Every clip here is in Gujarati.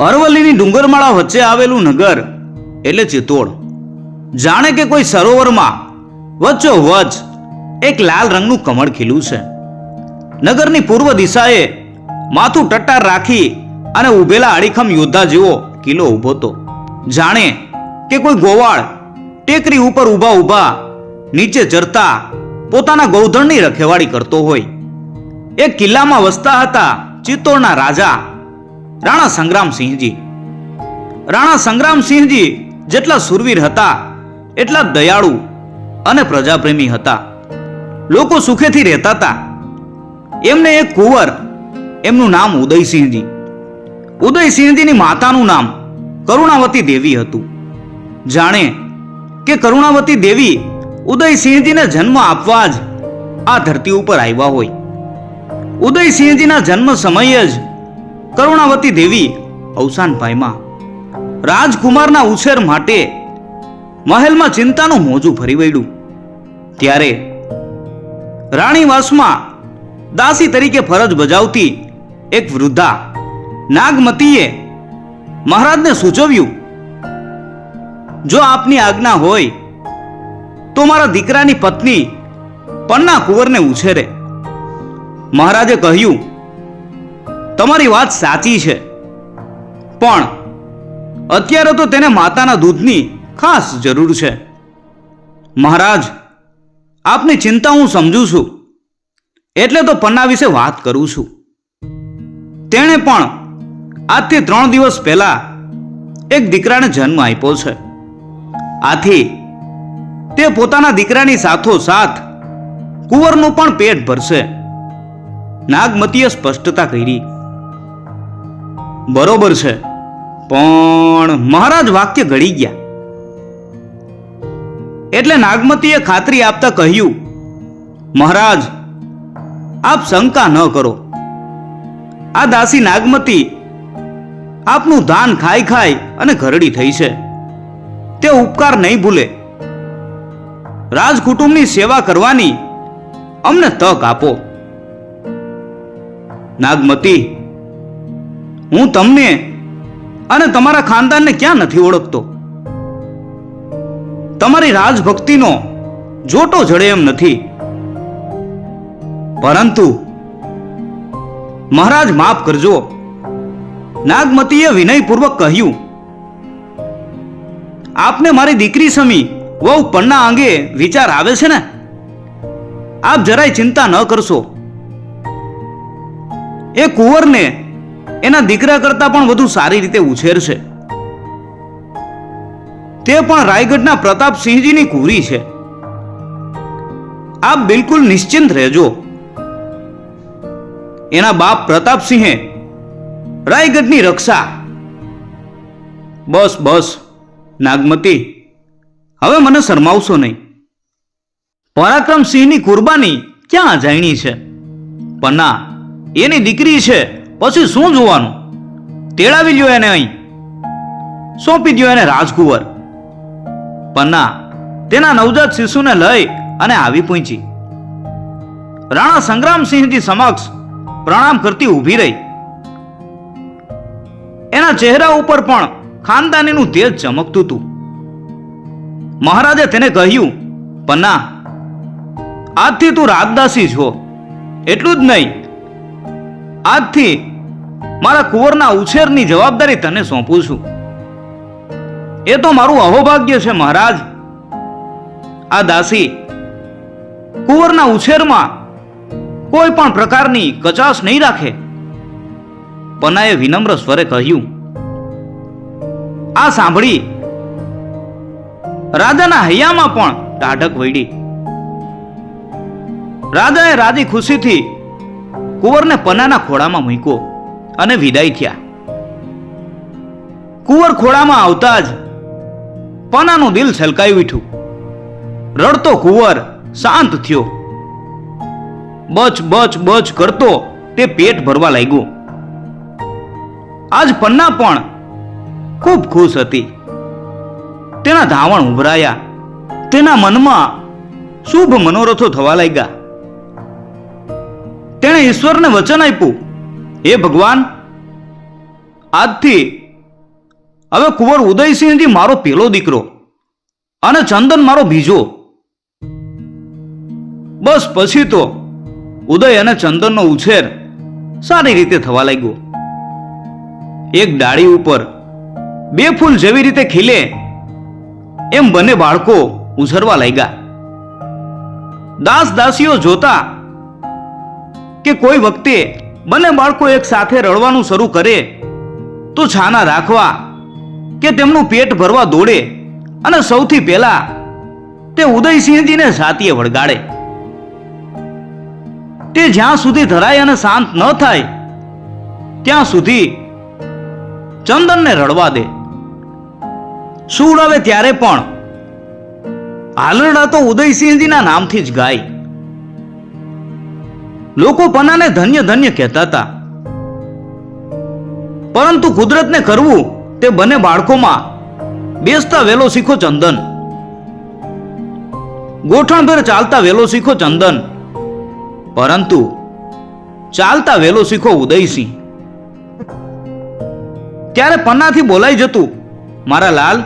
અરવલ્લીની ડુંગરમાળા વચ્ચે આવેલું નગર એટલે ચિત્તોડ. જાણે કે કોઈ સરોવરમાં વચ્ચો વચ એક લાલ રંગનું કમળ ખીલું છે. નગરની પૂર્વ દિશાએ માથું ટટ્ટાર રાખી અને ઊભેલા અડીખમ યોદ્ધા જેવો કિલ્લો ઊભો હતો. જાણે કે કોઈ ગોવાળ ટેકરી ઉપર ઊભા ઊભા નીચે ચરતા પોતાના ગૌધણની રખેવાળી કરતો હોય. એક કિલ્લામાં વસતા હતા ચિત્તોડના રાજા રાણા સંગ્રામસિંહજી રાણા સંગ્રામસિંહજી જેટલા સુરવીર હતા, એટલા દયાળુ અને પ્રજાપ્રેમી હતા. લોકો સુખેથી રહેતા હતા. એમને એક કુંવર, એમનું નામ ઉદયસિંહજી ઉદયસિંહજીની માતાનું નામ કરુણાવતી દેવી હતું. જાણે કે કરુણાવતી દેવી ઉદયસિંહજીને જન્મ આપવા જ આ ધરતી ઉપર આવ્યા હોય. ઉદયસિંહજીના જન્મ સમયે જ કરુણાવતી દેવી અવસાનભાઈમાં. રાજકુમારના ઉછેર માટે મહેલમાં ચિંતાનું મોજું ફરી વળ્યું. ત્યારે રાણીવાસમાં દાસી તરીકે ફરજ બજાવતી એક વૃદ્ધા નાગમતીએ મહારાજને સૂચવ્યું, જો આપની આજ્ઞા હોય તો મારા દીકરાની પત્ની પન્ના કુંવરને ઉછેરે. મહારાજે કહ્યું તમારી વાત સાચી છે. પણ અત્યારે તો તેને માતાના દૂધની ખાસ જરૂર છે. મહારાજ, આપની ચિંતા હું સમજુ છું. એટલે તો પન્ના વિશે વાત કરું છું. તેણે પણ આજથી ત્રણ દિવસ પહેલા એક દીકરાને જન્મ આપ્યો છે. આથી તે પોતાના દીકરાની સાથોસાથ કુંવરનું પણ પેટ ભરશે. નાગમતીએ સ્પષ્ટતા કરી. બરોબર છે. પણ મહારાજ વાક્ય ઘડી ગયા. એટલે નાગમતીએ ખાતરી આપતા કહ્યું, મહારાજ, આપ શંકા ન કરો. આ દાસી નાગમતી આપનું ધાન ખાઈ ખાઈ અને ઘરડી થઈ છે. તે ઉપકાર નહીં ભૂલે. રાજકુટુંબની સેવા કરવાની અમને તક આપો. નાગમતી હું તમને અને તમારા ખાનદાનને ક્યાં નથી ઓળખતો? તમારી રાજભક્તિનો જોટો જડે એમ નથી. પરંતુ મહારાજ માફ કરજો. નાગમતીએ વિનયપૂર્વક કહ્યું, આપને મારી દીકરી સમી વહુ પન્ના અંગે વિચાર આવે છે ને? આપ જરાય ચિંતા ન કરશો. એ કુંવરને એના દીકરા કરતા પણ વધુ સારી રીતે ઉછેરશે. તે પણ રાયગઢના પ્રતાપસિંહજીની કુરી છે. આપ બિલકુલ નિશ્ચિંત રહેજો. એના બાપ પ્રતાપસિંહે રાયગઢની રક્ષા. બસ બસ, નાગમતી, હવે મને શરમાવશો નહીં. પરાક્રમસિંહની કુરબાની ક્યાં જાણી છે? પન્ના એની દીકરી છે પછી શું જોવાનું? તેડાવી લ્યો એને અહીં. સોંપી દ્યો એને રાજકુંવર. પન્ના તેના નવજાત શિશુને લઈ અને આવી પહોંચી. રાણા સંગ્રામસિંહજી સમક્ષ પ્રણામ કરતી ઊભી રહી. એના ચહેરા ઉપર પણ ખાનદાનીનું તેજ ચમકતું હતું. મહારાજે તેને કહ્યું પન્ના આજથી તું રાજદાસી છો એટલું જ નહીં આજથી મારા કુંવરના ઉછેરની જવાબદારી તને સોંપું છું. એ તો મારું અહોભાગ્ય છે મહારાજ. આ દાસી કુંવરના ઉછેરમાં કોઈ પણ પ્રકારની કચાશ નહીં રાખે. પનાએ વિનમ્ર સ્વરે કહ્યું, આ સાંભળી. રાજાના હૈયામાં પણ ટાઢક વળી. રાજાએ રાજી ખુશીથી કુંવરને પન્નાના ખોળામાં મૂક્યો અને વિદાય થયા. કુંવર ખોળામાં આવતા જ પનાનું દિલ છલકાઈ ઉઠ્યું. રડતો કુંવર શાંત થયો. બચ બચ બચ કરતો તે પેટ ભરવા લાગ્યો. આજ પન્ના પણ ખૂબ ખુશ હતી. તેના ધાવણ ઉભરાયા. તેના મનમાં શુભ મનોરથો થવા લાગ્યા. તેણે ઈશ્વરને વચન આપ્યું. હે ભગવાન, આજથી હવે કુંવર ઉદયસિંહજી મારો પેલો દીકરો અને ચંદન મારો બીજો. બસ પછી તો ઉદય અને ચંદનનો ઉછેર સારી રીતે થવા લાગ્યો. એક ડાળી ઉપર બે ફૂલ જેવી રીતે ખીલે એમ બંને બાળકો ઉછરવા લાગ્યા. દાસ દાસીઓ જોતા કે કોઈ વખતે બંને બાળકો એક સાથે રડવાનું શરૂ કરે, તો છાના રાખવા કે તેમનું પેટ ભરવા દોડે અને સૌથી પહેલા તે ઉદયસિંહજીને સાતીએ વળગાડે. તે જ્યાં સુધી ધરાય અને શાંત ન થાય, ત્યાં સુધી ચંદનને રડવા દે. સૂર આવે ત્યારે પણ હાલરડા તો ઉદયસિંહજીના નામથી જ ગાય. લોકો પનાને ધન્ય ધન્ય કહેતા હતા પરંતુ કુદરતને કરવું તે બંને બાળકોમાં બેસતા વેલો શીખો ચંદન. ગોઠણભેર ચાલતા વેલો શીખો ચંદન. પરંતુ ચાલતા વેલો શીખો ઉદયસિંહ. ત્યારે પન્નાથી બોલાઈ જતું, મારા લાલ,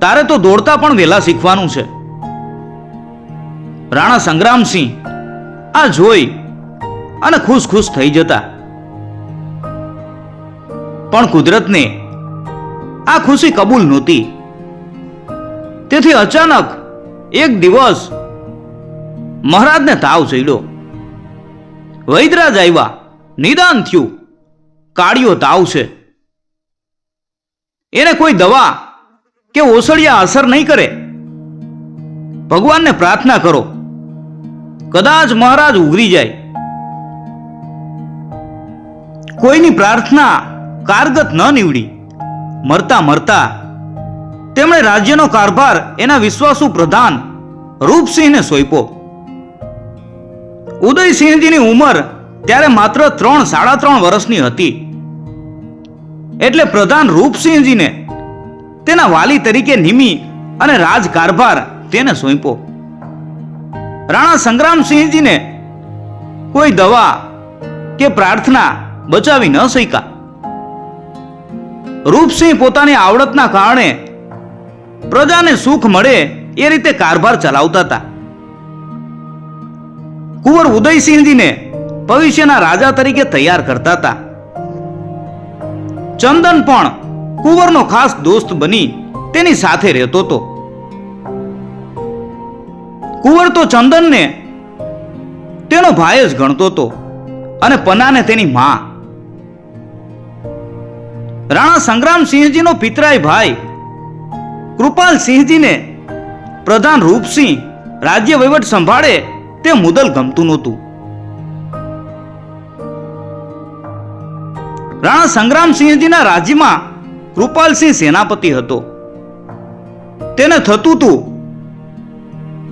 તારે તો દોડતા પણ વેલા શીખવાનું છે. રાણા સંગ્રામસિંહ આ જોઈ અને ખુશ ખુશ થઈ જતા. પણ કુદરતને આ ખુશી કબૂલ નહોતી. તેથી અચાનક એક દિવસ મહારાજને તાવ ચડ્યો વૈદરાજ આવ્યા, નિદાન થયું. કાળિયો તાવ છે એને કોઈ દવા કે ઓસળિયા અસર નહીં કરે. ભગવાનને પ્રાર્થના કરો. કદાચ મહારાજ ઉઘરી જાય. કોઈની પ્રાર્થના કારગત ન નીવડી. મરતા મરતા તેમણે રાજ્યનો કારભાર એના વિશ્વાસુ પ્રધાન રૂપસિંહને સોંપ્યો. ઉદયસિંહજીની ઉંમર ત્યારે માત્ર ત્રણ, સાડા ત્રણ વર્ષની હતી. એટલે પ્રધાન રૂપસિંહજીને તેના વાલી તરીકે નિમી અને રાજ કારભાર તેને સોંપ્યો. રાણા સંગ્રામસિંહજીને કોઈ દવા કે પ્રાર્થના બચાવી ન શક્યા. રૂપસિંહ પોતાની આવડતના કારણે પ્રજાને સુખ મળે એ રીતે કારભાર ચલાવતા હતા. કુંવર ઉદયસિંહજીને ભવિષ્યના રાજા તરીકે તૈયાર કરતા હતા. ચંદન પણ કુંવરનો ખાસ દોસ્ત બની તેની સાથે રહેતો હતો. કુંવર તો ચંદનને, તેનો ભાઈ જ ગણતો હતો અને પનાને તેની માં. રાણા સંગ્રામસિંહજીનો પિતરાય ભાઈ કૃપાલસિંહજીને પ્રધાન રૂપસિંહ રાજ્ય વહીવટ સંભાળે તે મુદલ ગમતું નહોતું. રાણા સંગ્રામસિંહજીના રાજ્યમાં કૃપાલસિંહ સેનાપતિ હતો. તેને થતું હતું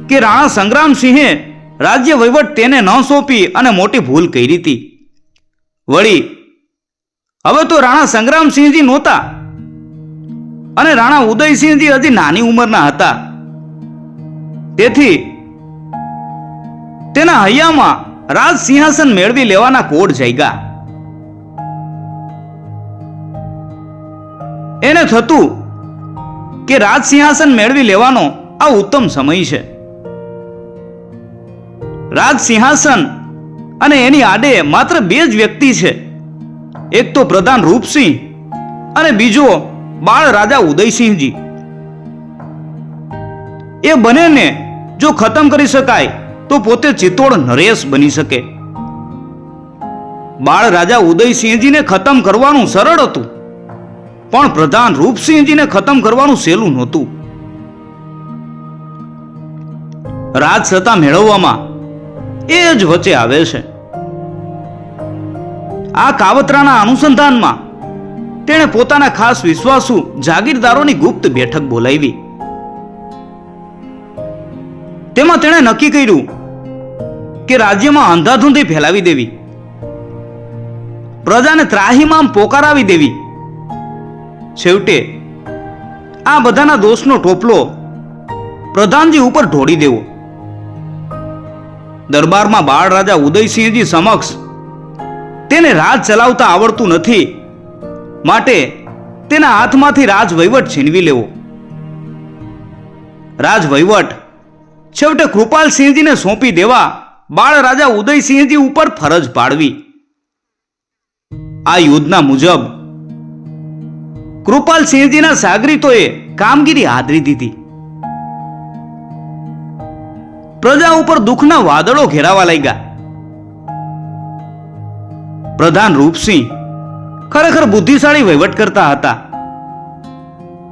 કે રાણા સંગ્રામસિંહે રાજ્ય વહીવટ તેને ન સોંપી અને મોટી ભૂલ કરી હતી. વળી, હવે તો રાણા સંગ્રામસિંહજી નહોતા અને રાણા ઉદયસિંહજી હજી નાની ઉંમરના હતા. તેથી તેના હૈયામાં રાજ સિંહાસન મેળવી લેવાના કોડ જાગ્યા. એને થતું કે રાજ સિંહાસન મેળવી લેવાનો આ ઉત્તમ સમય છે. રાજ સિંહાસન. અને એની આડે માત્ર બે જ વ્યક્તિ છે. એક તો પ્રધાન રૂપસિંહ અને બીજો બાળ રાજા ઉદયસિંહજી. એ બંનેને જો ખતમ કરી શકાય, તો પોતે ચિત્તોડ નરેશ બની શકે. બાળ રાજા ઉદયસિંહજીને ખતમ કરવાનું સરળ હતું. પણ પ્રધાન રૂપસિંહજીને ખતમ કરવાનું સહેલું નહોતું. રાજ સત્તા મેળવવામાં એ જ વચ્ચે આવે છે. આ કાવતરાના અનુસંધાનમાં તેણે પોતાના ખાસ વિશ્વાસુ જાગીરદારોની ગુપ્ત બેઠક બોલાવી. તેમાં તેણે નક્કી કર્યું કે રાજ્યમાં અંધાધૂંધી ફેલાવી દેવી. પ્રજાને ત્રાહીમામ પોકારાવી દેવી. છેવટે આ બધાના દોષનો ટોપલો પ્રધાનજી ઉપર ઢોળી દેવો. દરબારમાં બાળ રાજા ઉદયસિંહજી સમક્ષ તેને રાજ ચલાવતા આવડતું નથી. માટે તેના હાથમાંથી રાજ વહીવટ છીનવી લેવો. રાજ વહીવટ છેવટે કૃપાલસિંહજીને સોંપી દેવા બાળ રાજા ઉદયસિંહજી ઉપર ફરજ પાડવી. આ યોજના મુજબ કૃપાલસિંહજીના સાગરીતોએ કામગીરી આદરી દીધી. પ્રજા ઉપર દુઃખના વાદળો ઘેરાવા લાગ્યા. પ્રધાન રૂપસિંહ ખરેખર બુદ્ધિશાળી વહીવટ કરતા હતા.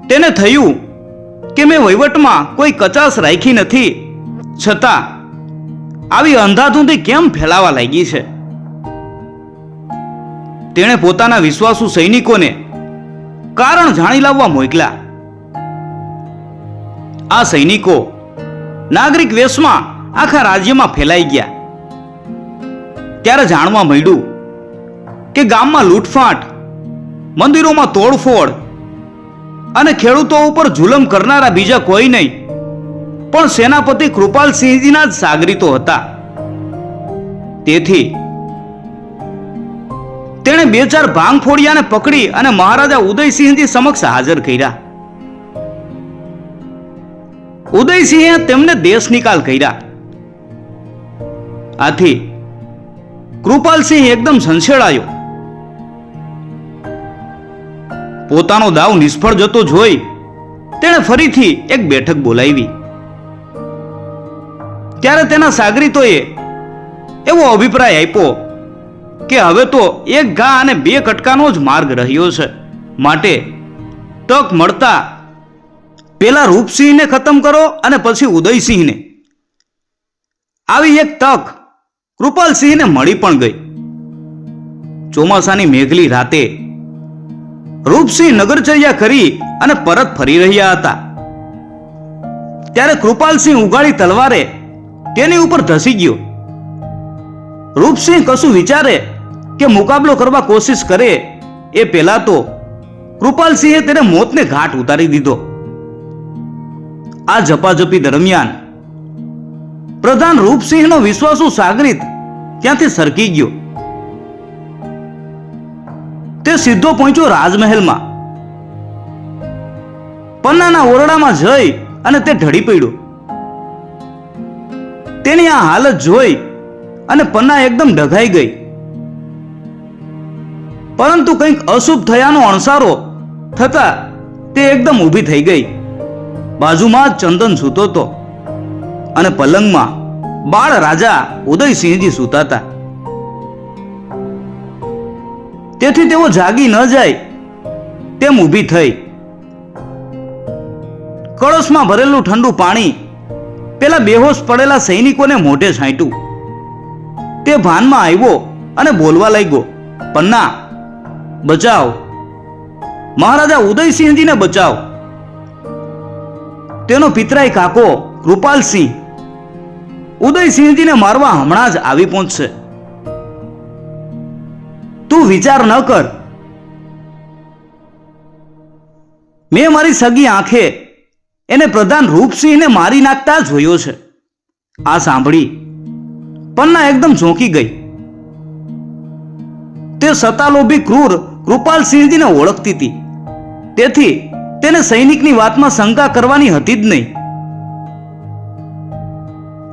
તેને થયું કે મેં વહીવટમાં કોઈ કચાશ રાખી નથી, છતાં આવી અંધાધૂંધી કેમ ફેલાવા લાગી છે? તેણે પોતાના વિશ્વાસુ સૈનિકોને કારણ જાણી લાવવા મોકલ્યા. આ સૈનિકો નાગરિક વેશમાં આખા રાજ્યમાં ફેલાઈ ગયા. ત્યારે જાણવા મળ્યું કે ગામમાં લૂંટફાટ, મંદિરોમાં તોડફોડ અને ખેડૂતો ઉપર જુલમ કરનારા બીજા કોઈ નહીં, પણ સેનાપતિ કૃપાલસિંહજીના જ સાગરીતો હતા. તેથી તેણે બે ચાર ભાંગ ફોડિયાને પકડી અને મહારાજા ઉદયસિંહજી સમક્ષ હાજર કર્યા. ઉદયસિંહે તેમને દેશ નિકાલ કર્યા. આથી કૃપાલસિંહ એકદમ સંશેળાયો. પોતાનો દાવ નિષ્ફળ જતો જોઈ તેણે ફરીથી એક બેઠક બોલાવી. ત્યારે તેના સાગરીતોએ એવો અભિપ્રાય આપ્યો કે હવે તો એક ઘા અને બે કટકાનો જ માર્ગ રહ્યો છે. માટે તક મળતા પેલા રૂપસિંહને ખતમ કરો અને પછી ઉદયસિંહને. આવી એક તક કૃપાલસિંહને મળી પણ ગઈ. ચોમાસાની મેઘલી રાતે રૂપસિંહ નગરચર્યા કરી અને પરત ફરી રહ્યા હતા. ત્યારે કૃપાલસિંહ ઉગાડી તલવારે તેની ઉપર ધસી ગયો. રૂપસિંહ કશું વિચારે કે મુકાબલો કરવા કોશિશ કરે એ પહેલા તો કૃપાલસિંહે તેને મોતને ઘાટ ઉતારી દીધો. આ ઝપાઝપી દરમિયાન પ્રધાન રૂપસિંહનો વિશ્વાસુ સાગરિત ત્યાંથી સરકી ગયો. તે સીધો પહોંચ્યો રાજમહેલમાં. પન્નાના ઓરડામાં જઈ અને તે ઢળી પડ્યો. તેની આ હાલત જોઈ અને પન્ના એકદમ ડઘાઈ ગઈ. પરંતુ કંઈક અશુભ થયાનો અણસારો થતા તે એકદમ ઊભી થઈ ગઈ. બાજુમાં ચંદન સૂતો હતો અને પલંગમાં બાળ રાજા ઉદયસિંહજી સૂતાતા. તેથી તેઓ જાગી ન જાય તેમ ઊભી થઈ. કળશમાં ભરેલું ઠંડુ પાણી પેલા બેહોશ પડેલા સૈનિકોને મોઢે છાંટ્યું. તે ભાનમાં આવ્યો અને બોલવા લાગ્યો, પન્ના, બચાવ. મહારાજા ઉદયસિંહજીને બચાવ. તેનો પિતરાઈ કાકો કૃપાલસિંહ ઉદયસિંહજીને મારવા હમણાં જ આવી પહોંચશે. તું વિચાર ન કર. મેં મારી સગી આંખે એને પ્રધાન રૂપસિંહને મારી નાખતા જોયો છે. આ સાંભળી પન્ના એકદમ ઝોંકી ગઈ. તે સતાલોભી ક્રૂર કૃપાલસિંહજીને ઓળખતી હતી. તેથી તેને સૈનિકની વાતમાં શંકા કરવાની હતી જ નહીં.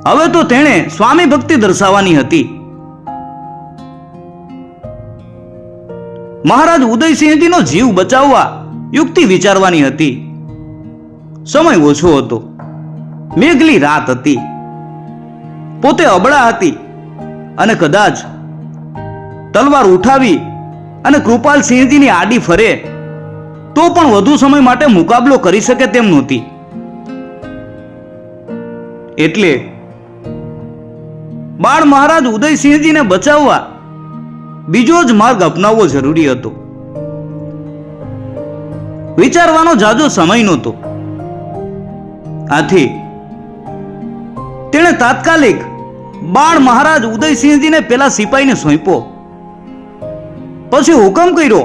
હવે તો તેણે સ્વામી ભક્તિ દર્શાવવાની હતી. મહારાજ ઉદયસિંહજીનો જીવ બચાવવા યુક્તિ વિચારવાની હતી. સમય ઓછો હતો. મેઘલી રાત હતી. પોતે અબળા હતી અને કદાચ તલવાર ઉઠાવી અને કૃપાલસિંહજીની આડી ફરે તો પણ વધુ સમય માટે મુકાબલો કરી શકે તેમ નહોતી. એટલે બાળ મહારાજ ઉદયસિંહજીને બચાવવા બીજો જ માર્ગ અપનાવવો જરૂરી હતો. વિચારવાનો જાજો સમય નહોતો. આથી તેણે તાત્કાલિક બાળ મહારાજ ઉદયસિંહજીને પેલા સિપાહીને સોંપ્યો. પછી હુકમ કર્યો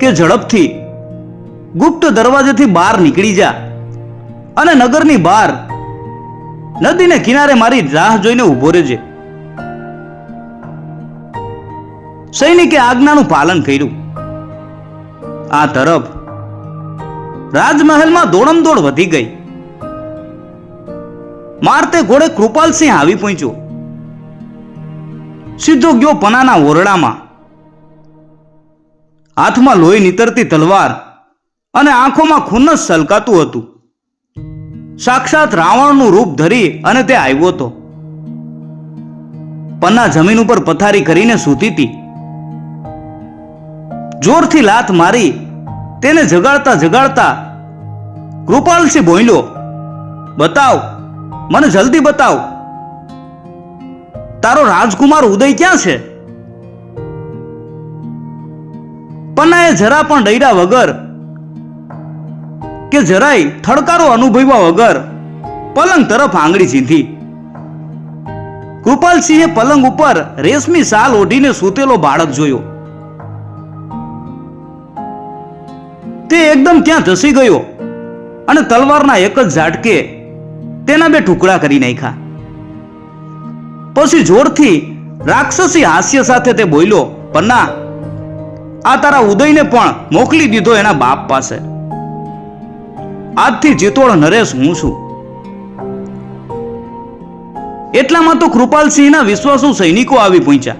કે ઝડપથી ગુપ્ત દરવાજેથી બહાર નીકળી જા અને નગરની બહાર નદીને કિનારે મારી રાહ જોઈને ઊભો રહેજે. સૈનિકે આજ્ઞાનું પાલન કર્યું. આ તરફ રાજમહેલમાં દોડમદોડ વધી ગઈ. મારતે ઘોડે કૃપાલસિંહ આવી પહોંચ્યો. સીધો ગયો પનાના ઓરડામાં. હાથમાં લોહી નીતરતી તલવાર અને આંખોમાં ખૂન જ સલકાતું હતું. સાક્ષાત રાવણનું રૂપ ધરી અને તે આવ્યો હતો. પન્ના જમીન ઉપર પથારી કરીને સૂતી હતી. જોરથી લાત મારી તેને જગાડતા જગાડતા કૃપાલસિંહ બોલ્યો, બતાવ, મને જલ્દી બતાવ. તારો રાજકુમાર ઉદય ક્યાં છે? પન્નાએ જરા પણ ડૈડા વગર કે જરાય થડકારો અનુભવ્યા વગર પલંગ તરફ આંગળી ચીંધી કૃપાલસિંહે પલંગ ઉપર રેશમી શાલ ઓઢીને સૂતેલો બાળક જોયો. તે એકદમ ત્યાં ધસી ગયો અને તલવારના એક જ ઝાટકે તેના બે ટુકડા કરી નાખ્યા. પછી જોરથી રાક્ષસી હાસ્ય સાથે તે બોલ્યો, પન્ના, આ તારા ઉદયને પણ મોકલી દીધો એના બાપ પાસે. આજથી ચિત્તોડ નરેશ હું છું. એટલામાં તો કૃપાલસિંહના વિશ્વાસુ સૈનિકો આવી પહોંચ્યા.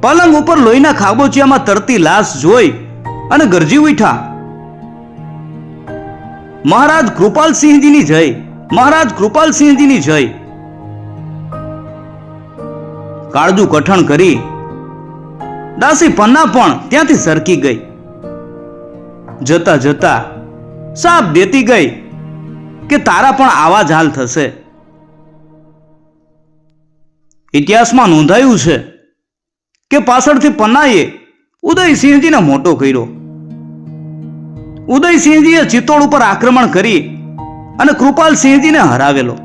પલંગ ઉપર લોહીના ખાબોચિયામાં તરતી લાશ જોઈ અને ગરજી ઉઠા મહારાજ કૃપાલસિંહજીની જય, મહારાજ કૃપાલસિંહજીની જય. કાળજું કઠણ કરી. દાસી પન્ના પણ ત્યાંથી સરકી ગઈ. જતા જતા સાપ દેતી ગઈ કે તારા પણ આવા જ હાલ થશે. ઇતિહાસમાં નોંધાયું છે કે પાછળથી પન્નાએ ઉદયસિંહજીને મોટો કર્યો. ઉદયસિંહજીએ ચિત્તોડ ઉપર આક્રમણ કરી અને કૃપાલસિંહજીને હરાવેલો.